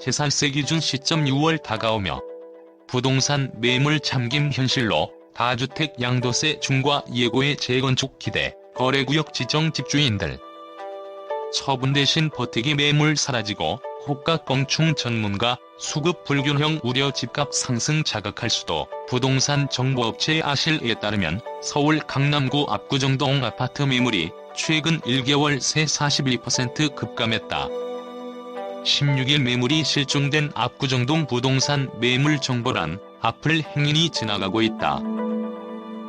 재산세 기준 시점 6월 다가오며 부동산 매물 잠김 현실로 다주택 양도세 중과 예고의 재건축 기대, 거래구역 지정 집주인들. 처분 대신 버티기 매물 사라지고 호가 껑충 전문가 수급 불균형 우려 집값 상승 자극할 수도 부동산 정보업체 아실에 따르면 서울 강남구 압구정동 아파트 매물이 최근 1개월 새41% 급감했다. 16일 매물이 실종된 압구정동 부동산 매물 정보란 앞을 행인이 지나가고 있다.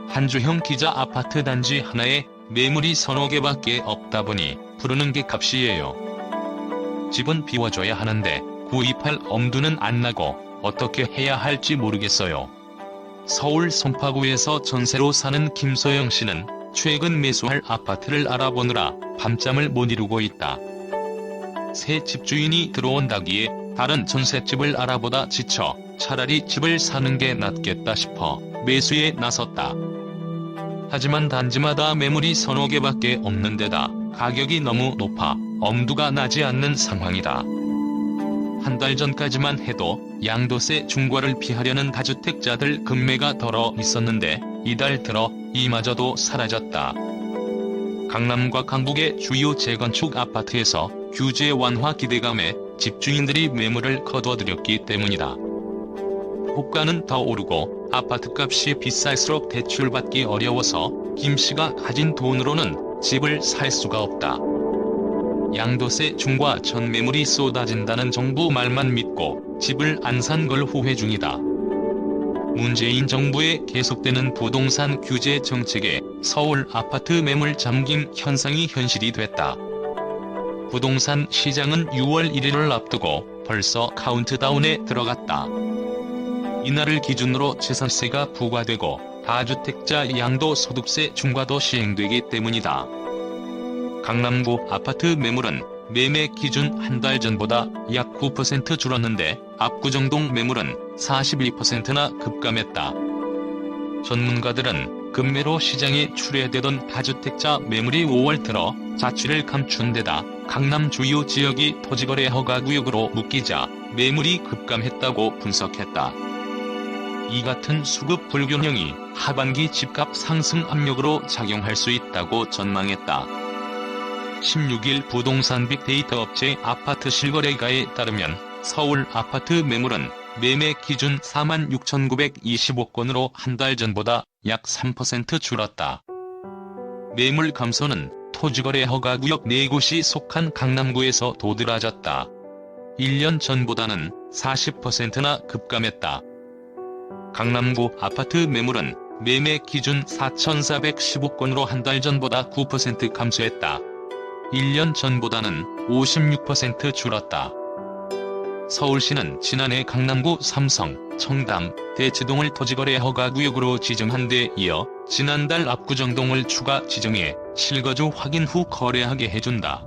한주형 기자 아파트 단지 하나에 매물이 서너 개밖에 없다 보니 부르는 게 값이에요. 집은 비워줘야 하는데 구입할 엄두는 안 나고 어떻게 해야 할지 모르겠어요. 서울 송파구에서 전세로 사는 김소영 씨는 최근 매수할 아파트를 알아보느라 밤잠을 못 이루고 있다. 새 집주인이 들어온다기에 다른 전셋집을 알아보다 지쳐 차라리 집을 사는 게 낫겠다 싶어 매수에 나섰다. 하지만 단지마다 매물이 서너 개밖에 없는 데다 가격이 너무 높아 엄두가 나지 않는 상황이다. 한 달 전까지만 해도 양도세 중과를 피하려는 다주택자들 금매가 덜어 있었는데 이달 들어 이마저도 사라졌다. 강남과 강북의 주요 재건축 아파트에서 규제 완화 기대감에 집주인들이 매물을 거둬들였기 때문이다. 호가는 더 오르고 아파트값이 비쌀수록 대출받기 어려워서 김 씨가 가진 돈으로는 집을 살 수가 없다. 양도세 중과 전 매물이 쏟아진다는 정부 말만 믿고 집을 안 산 걸 후회 중이다. 문재인 정부의 계속되는 부동산 규제 정책에 서울 아파트 매물 잠김 현상이 현실이 됐다. 부동산 시장은 6월 1일을 앞두고 벌써 카운트다운에 들어갔다. 이날을 기준으로 재산세가 부과되고 다주택자 양도소득세 중과도 시행되기 때문이다. 강남구 아파트 매물은 매매 기준 한 달 전보다 약 9% 줄었는데 압구정동 매물은 41%나 급감했다. 전문가들은 급매로 시장에 출회되던 다주택자 매물이 5월 들어 자취를 감춘 데다 강남 주요 지역이 토지거래 허가구역으로 묶이자 매물이 급감했다고 분석했다. 이 같은 수급 불균형이 하반기 집값 상승 압력으로 작용할 수 있다고 전망했다. 16일 부동산 빅데이터 업체 아파트 실거래가에 따르면 서울 아파트 매물은 매매 기준 46,925건으로 한 달 전보다 약 3% 줄었다. 매물 감소는 토지거래 허가구역 4곳이 속한 강남구에서 도드라졌다. 1년 전보다는 40%나 급감했다. 강남구 아파트 매물은 매매 기준 4,415건으로 한 달 전보다 9% 감소했다. 1년 전보다는 56% 줄었다. 서울시는 지난해 강남구 삼성, 청담, 대치동을 토지거래 허가구역으로 지정한 데 이어 지난달 압구정동을 추가 지정해 실거주 확인 후 거래하게 해준다.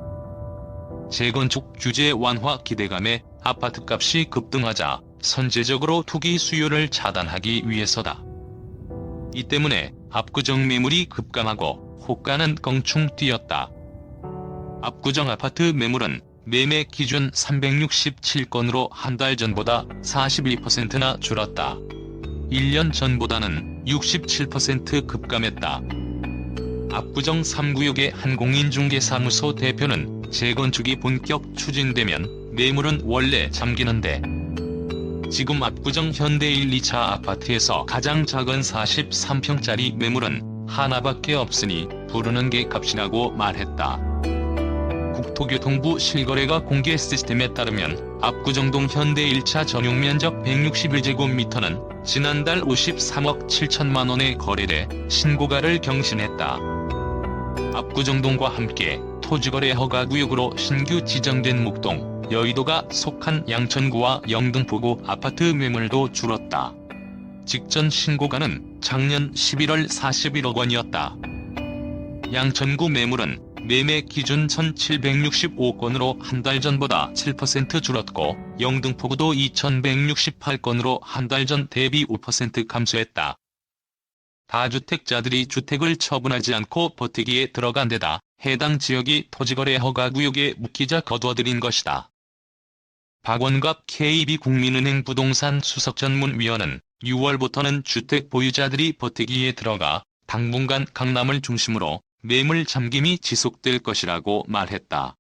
재건축 규제 완화 기대감에 아파트값이 급등하자 선제적으로 투기 수요를 차단하기 위해서다. 이 때문에 압구정 매물이 급감하고 호가는 껑충 뛰었다. 압구정 아파트 매물은 매매 기준 367건으로 한 달 전보다 42%나 줄었다. 1년 전보다는 67% 급감했다. 압구정 3구역의 한 공인중개사무소 대표는 재건축이 본격 추진되면 매물은 원래 잠기는데 지금 압구정 현대 1, 2차 아파트에서 가장 작은 43평짜리 매물은 하나밖에 없으니 부르는 게 값이라고 말했다. 국토교통부 실거래가 공개 시스템에 따르면 압구정동 현대 1차 전용 면적 161제곱미터는 지난달 53억 7천만 원에 거래돼 신고가를 경신했다. 압구정동과 함께 토지거래 허가구역으로 신규 지정된 목동, 여의도가 속한 양천구와 영등포구 아파트 매물도 줄었다. 직전 신고가는 작년 11월 41억 원이었다. 양천구 매물은 매매 기준 1,765건으로 한 달 전보다 7% 줄었고 영등포구도 2,168건으로 한 달 전 대비 5% 감소했다. 다주택자들이 주택을 처분하지 않고 버티기에 들어간 데다 해당 지역이 토지거래 허가구역에 묶이자 거둬들인 것이다. 박원갑 KB국민은행 부동산 수석전문위원은 6월부터는 주택 보유자들이 버티기에 들어가 당분간 강남을 중심으로 뇌물 잠김이 지속될 것이라고 말했다.